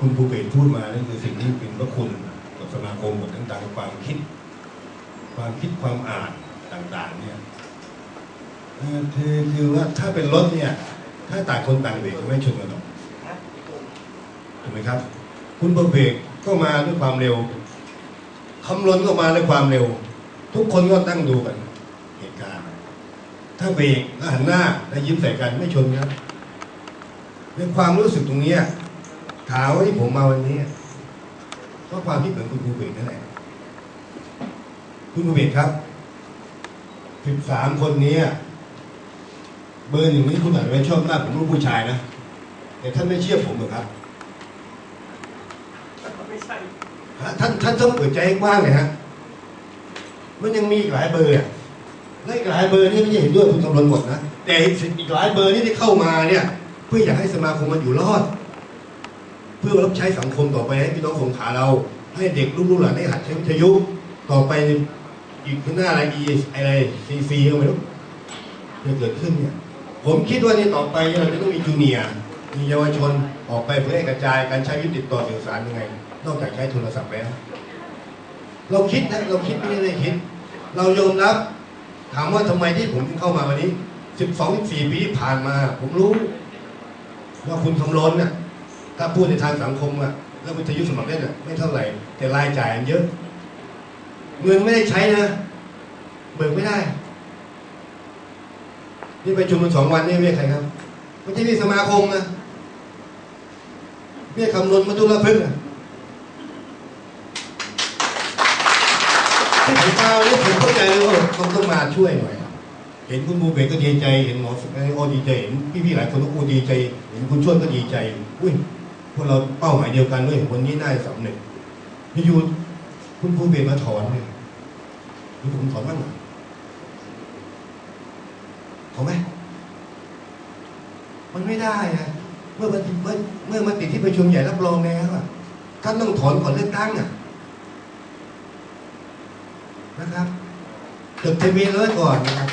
คุณภูเบศพูดมานั่นคือสิ่งที่เป็นพระคุณกับสมาคมหมดทั้งทางความคิด ความคิดความอ่านต่าง ๆ เนี่ยเอ่อคือคือว่าถ้าเป็นรถเนี่ย ถ้าต่างคนต่างเบรกไม่ชนกันหรอกถูกไหมครับ คุณภูเบศรก็มาด้วยความเร็วคำลนก็มาด้วยความเร็ว ทุกคนก็ตั้งดูกันเหตุการณ์ถ้าเบรกแล้วหันหน้าแล้วยิ้มใส่กันไม่ชนครับในความรู้สึกตรงเนี้ย ถามว่าที่ผมมาวันนี้ก็ความคิดเหมือนคุณภูเบศรนั่นแหละคุณภูเบศรครับสิบสามคนนี้เบอร์หนึ่งนี้คุณอาจจะไม่ชอบหน้าผมลูกผู้ชายนะ แต่ท่านไม่เชื่อผมหรอกครับไม่ใช่ฮะท่านท่านต้องเปิดใจให้กว้างเลยฮะ มันยังมีอีกหลายเบอร์อะและอีกหลายเบอร์นี่ไม่ใช่เห็นด้วยคุณกำลังหมดนะ แต่อีกหลายเบอร์นี่ที่เข้ามาเนี่ย เพื่ออยากให้สมาคมมันอยู่รอด เพื่อรับใช้สังคมต่อไปให้พี่น้องสงขลาเรา ให้เด็กลูกหลานได้หัดใช้วิทยุต่อไปอีกข้างหน้าอะไรอีอะไรซีซีก็ไม่รู้จะเกิดขึ้นเนี่ย ผมคิดว่าในต่อไปเราจะต้องมีจูเนียร์มีเยาวชนออกไปเพื่อให้กระจายการใช้วิทยุติดต่อสื่อสารยังไง นอกจากใช้โทรศัพท์แล้ว เราคิดนะเราคิดไม่ได้คิด เรายอมรับ ถามว่าทำไมที่ผมเข้ามาวันนี้ 12 14ปีที่ผ่านมา ผมรู้ ว่าคุณคำล้นน่ะ ถ้าพูดในทางสังคมอะแล้ววิทยุสมัครเล่นอะไม่เท่าไหร่ แต่รายจ่ายมันเยอะ เงินไม่ได้ใช้นะเบิกไม่ได้ นี่ไปชุมมันสองวันนี่เรียกใครครับไม่ใช่เรียกสมาคมนะเรียกคำนวณมาตุลพึ่งอะที่ผมมาเนี่ยผมเข้าใจเลยว่าเขาต้องมาช่วยหน่อยเห็นคุณบูเบก็ดีใจ เห็นหมอสุกโอดีใจ เห็นพี่ๆหลายคนก็โอ้ดีใจ เห็นคุณช่วนก็ดีใจ อุ้ย พวกเราเป้าหมายเดียวกันด้วยวันนี้น่าจะสำเร็จอยู่คุณบูเบกมาถอนเนี่ยหรือผมถอนบ้างเหรอถอนไหมมันไม่ได้นะเมื่อมันเมื่อเมื่อมันติดที่ประชุมใหญ่รับรองแล้วอะท่านต้องถอนก่อนเลือกตั้งอะนะครับจดทะเบียนไว้ก่อนนะครับ